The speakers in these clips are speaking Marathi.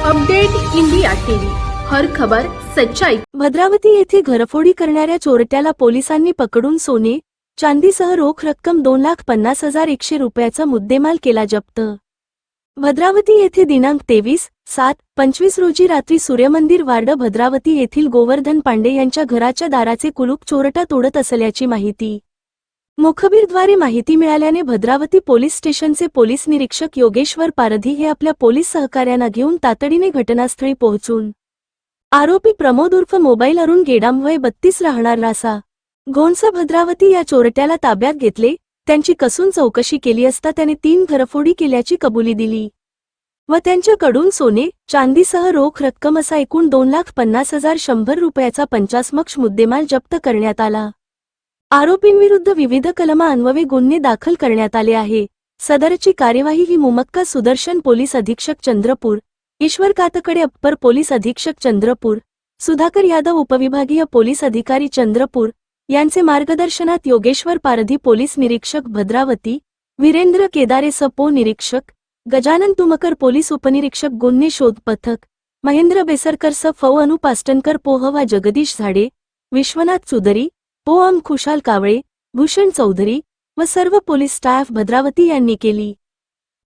Update India TV. हर खबर सच्चाई. भद्रावती येथे घरफोडी करणाऱ्या चोरट्याला पोलिसांनी पकडून सोने चांदीसह रोख रक्कम दोन लाख पन्नास हजार एकशे रुपयाचा मुद्देमाल केला जप्त. भद्रावती येथे दिनांक तेवीस सात पंचवीस रोजी रात्री सूर्यमंदिर वार्ड भद्रावती येथील गोवर्धन पांडे यांच्या घराच्या दाराचे कुलूप चोरटा तोडत असल्याची माहिती. मुखबीरद्वारे माहिती मिळाल्याने भद्रावती पोलीस स्टेशनचे पोलीस निरीक्षक योगेश्वर पारधी हे आपल्या पोलीस सहकार्यांना घेऊन तातडीने घटनास्थळी पोहोचून. आरोपी प्रमोद उर्फ मोबाईल अरुण गेडामवय बत्तीस राहणार रासा. घोणसा भद्रावती या चोरट्याला ताब्यात घेतले त्यांची कसून चौकशी केली असता त्याने तीन घरफोडी केल्याची कबुली दिली. व त्यांच्याकडून सोने चांदीसह रोख रक्कम असा एकूण दोन लाख पन्नास हजार शंभर रुपयाचा पंचास्मक्ष मुद्देमाल जप्त करण्यात आला. आरोपींविरुद्ध विविध कलमा अन्वये गुन्हे दाखल करण्यात आले आहे. सदरची कार्यवाही ही मुमक्का सुदर्शन पोलीस अधीक्षक चंद्रपूर ईश्वर कातकडे अप्पर पोलीस अधीक्षक चंद्रपूर सुधाकर यादव उपविभागीय पोलीस अधिकारी चंद्रपूर यांचे मार्गदर्शनात योगेश्वर पारधी पोलीस निरीक्षक भद्रावती वीरेंद्र केदारे सपो निरीक्षक गजानन तुमकर पोलीस उपनिरीक्षक गुन्हे शोध पथक महेंद्र बेसरकर स फौ अनु पास्टनकर पोहवा जगदीश झाडे विश्वनाथ चुदरी पो खुशाल कावळे भूषण चौधरी व सर्व पोलीस स्टाफ भद्रावती यांनी केली.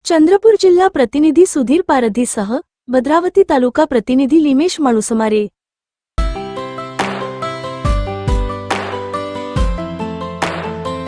चंद्रपूर जिल्हा प्रतिनिधी सुधीर पारधीसह भद्रावती तालुका प्रतिनिधी लिमेश माणुसमारे